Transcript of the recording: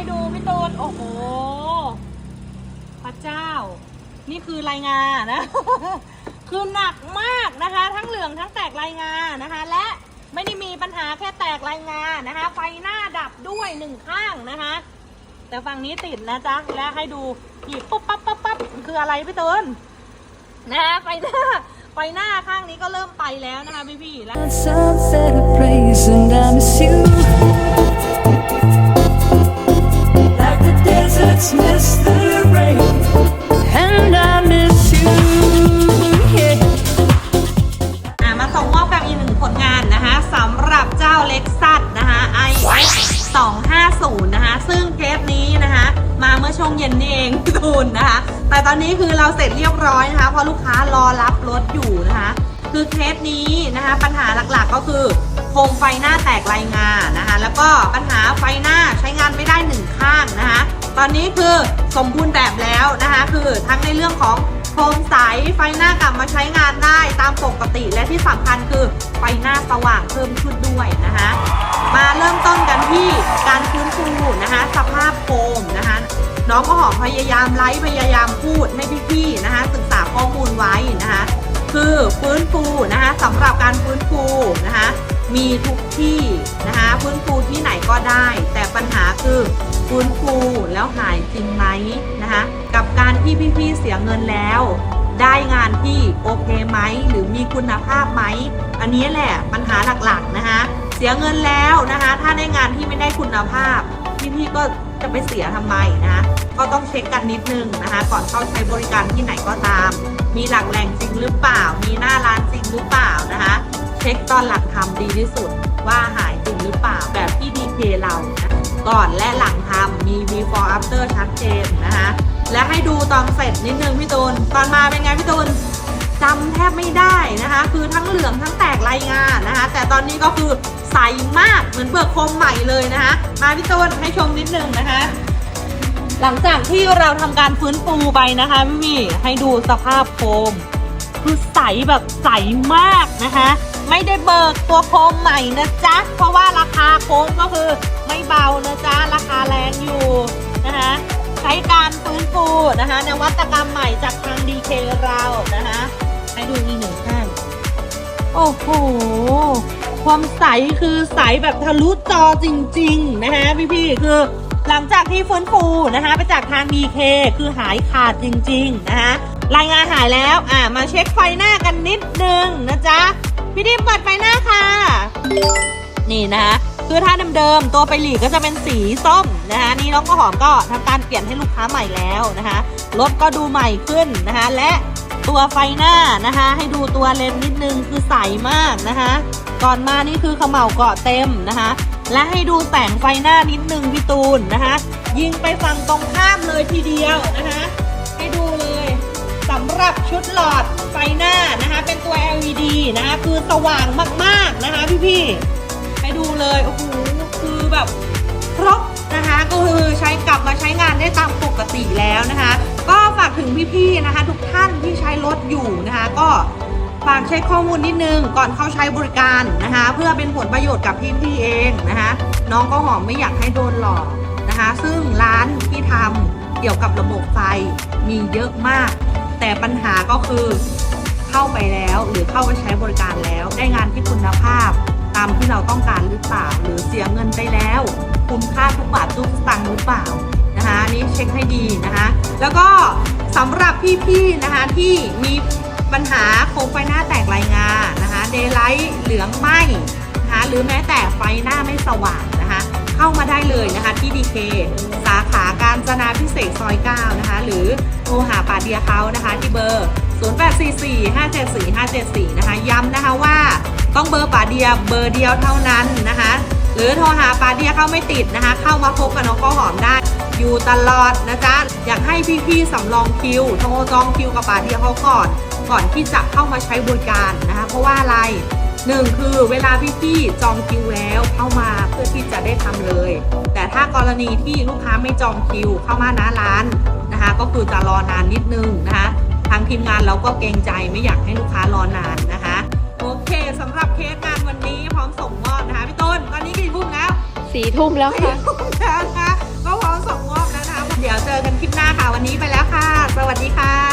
ให้ดูพี่ตูน โอ้โห พระเจ้า นี่คือรายงานนะ คือหนักมากนะคะ ทั้งเหลืองทั้งแตกรายงานนะคะ และไม่ได้มีปัญหาแค่แตกรายงานนะคะ ไฟหน้าดับด้วยหนึ่งข้างนะคะ แต่ฝั่งนี้ติดนะจ๊ะ และให้ดูหยิบปุ๊บปั๊บปั๊บปั๊บคืออะไรพี่ตูนนะคะไฟหน้าไฟหน้าข้างนี้ก็เริ่มไปแล้วนะคะพี่พี่ๆและ สำหรับเจ้าเล็กซัสนะคะ i x 250 นะคะ ซึ่งเคสนี้นะคะ มาเมื่อช่วงเย็นนี่เองตูนนะคะ แต่ตอนนี้คือเราเสร็จเรียบร้อยนะคะ เพราะลูกค้ารอรับรถอยู่นะคะ คือเคสนี้นะคะ ปัญหาหลักๆก็คือโคมไฟหน้าแตกรายงานนะคะ แล้วก็ปัญหาไฟหน้าใช้งานไม่ได้หนึ่งข้างนะคะ ตอนนี้คือสมบูรณ์แบบแล้วนะคะ คือทั้งในเรื่องของโคมใสไฟหน้ากลับมาใช้งานได้ตามปกติและที่สำคัญคือ หน้าสว่างเพิ่มขึ้นด้วยนะคะ มาเริ่มต้นกันที่การฟื้นฟูนะคะ สภาพโคมนะคะ น้องก็หอมพยายามไลฟ์พยายามพูดให้พี่ๆนะคะ ศึกษาข้อมูลไว้นะคะ คือฟื้นฟูนะคะสำหรับการฟื้นฟูนะคะมีทุกที่นะคะฟื้นฟูที่ไหนก็ได้ แต่ปัญหาคือฟื้นฟูแล้วหายจริงไหมนะคะกับการที่พี่ๆเสียเงินแล้ว ได้งานที่โอเคไหมหรือมีคุณภาพไหมอันนี้แหละปัญหาหลักๆนะคะเสียเงินแล้วนะคะถ้าได้งานที่ไม่ได้คุณภาพพี่ๆก็จะไปเสียทำไมนะคะก็ต้องเช็คกันนิดนึงนะคะก่อนเข้าใช้บริการที่ไหนก็ตาม มีหลักแหล่งจริงหรือเปล่า มีหน้าร้านจริงหรือเปล่านะคะเช็คตอนหลังทำดีที่สุดว่าหายจริงหรือเปล่าแบบที่ดีเคเรานะก่อนและหลังทำมี before after ชัดเจนนะคะ และให้ดูตอนเสร็จนิดนึงพี่ตูน ตอนมาเป็นไงพี่ตูนจำแทบไม่ได้นะคะ คือทั้งเหลืองทั้งแตกรายงานนะคะ แต่ตอนนี้ก็คือใสมากเหมือนเปลือกโคมใหม่เลยนะคะ มาพี่ตูนให้ชมนิดนึงนะคะ หลังจากที่เราทำการฟื้นฟูไปนะคะพี่ให้ดูสภาพโคม คือใสแบบใสมากนะคะ ไม่ได้เบิกตัวโคมใหม่นะจ๊ะ เพราะว่าราคาโคมก็คือไม่เบานะจ๊ะราคาแรงอยู่นะคะ ใช้การฟื้นฟูนะคะ นวัตกรรมใหม่จากทางดีเคเรานะคะให้ดูอีกหนึ่งข้างโอ้โห ความใสคือใสแบบทะลุจอจริง ๆ นะคะพี่ๆคือหลังจากที่ฟื้นฟูนะคะไปจากทาง DK คือหายขาดจริง ๆ นะคะรายงานหายแล้วอ่ามาเช็คไฟหน้ากันนิดนึงนะจ๊ะ พี่ดิมเปิดไฟหน้าค่ะ นี่นะคะ คือถ้าเดิมๆตัวไปหลีกก็จะเป็นสีส้มนะคะนี่น้องก็หอมก็ทำการเปลี่ยนให้ลูกค้าใหม่แล้วนะคะรถก็ดูใหม่ขึ้นนะคะและตัวไฟหน้านะคะให้ดูตัวเลนนิดนึงคือใสมากนะคะก่อนมานี่คือเขม่าเกาะเต็มนะคะและให้ดูแสงไฟหน้านิดนึงพี่ตูนนะคะยิงไปฝั่งตรงข้ามเลยทีเดียวนะคะให้ดูเลยสำหรับชุดหลอดไฟหน้านะคะเป็นตัว LED นะคะคือสว่างมากๆนะคะพี่ๆ ดูเลยโอ้โหคือแบบครบนะคะก็คือใช้กลับมาใช้งานได้ตามปกติแล้วนะคะ ก็ฝากถึงพี่ๆนะคะ ทุกท่านที่ใช้รถอยู่นะคะ ก็ฝากเช็คข้อมูลนิดนึงก่อนเข้าใช้บริการนะคะ เพื่อเป็นผลประโยชน์กับพี่ๆเองนะคะ น้องก็หอมไม่อยากให้โดนหลอกนะคะ ซึ่งร้านที่ทำเกี่ยวกับระบบไฟมีเยอะมาก แต่ปัญหาก็คือเข้าไปแล้วหรือเข้าไปใช้บริการแล้วได้งานที่คุณภาพามที่เราต้องการหรือเปล่า หรือเสียเงินไปแล้ว คุ้มค่าทุกบาททุกสตางค์หรือเปล่านะคะนี้เช็คให้ดีนะคะแล้วก็สำหรับพี่ๆนะคะที่มีปัญหาโคมไฟหน้าแตกรายงานะคะเดย์ไลท์เหลืองไหมนะคะหรือแม้แต่ไฟหน้าไม่สว่างนะคะเข้ามาได้เลยนะคะที่ดีเคสาขาการจนาพิเศษซอย 9 นะคะ หรือโทรหาป่าเดียเขานะคะที่เบอร์ 0844 574 574 ต้องเบอร์ปาเดียเบอร์เดียวเท่านั้นนะคะ หรือโทรหาปาเดียเข้าไม่ติดนะคะ เข้ามาพบกับน้องข้าวหอมได้ อยู่ตลอดนะจ๊ะอยากให้พี่ๆสำรองคิวโทรจองคิวกับปาเดียเขาก่อน ก่อนที่จะเข้ามาใช้บริการนะคะ เพราะว่าอะไรหนึ่งคือเวลาพี่ๆจองคิวแล้วเข้ามาเพื่อที่จะได้ทำเลย แต่ถ้ากรณีที่ลูกค้าไม่จองคิวเข้ามาหน้าร้านนะคะ ก็คือจะรอนานนิดนึงนะคะ ทางทีมงานเราก็เกรงใจไม่อยากให้ลูกค้ารอนานนะคะ โอเคสำหรับเคสงานวันนี้พร้อมส่งมอบนะคะพี่ต้นตอนนี้กี่ทุ่มแล้วสี่ทุ่มแล้วค่ะทุ่มแล้วนะคะก็พร้อมส่งมอบแล้วนะคะเดี๋ยวเจอกันคลิปหน้าค่ะวันนี้ไปแล้วค่ะ สวัสดีค่ะ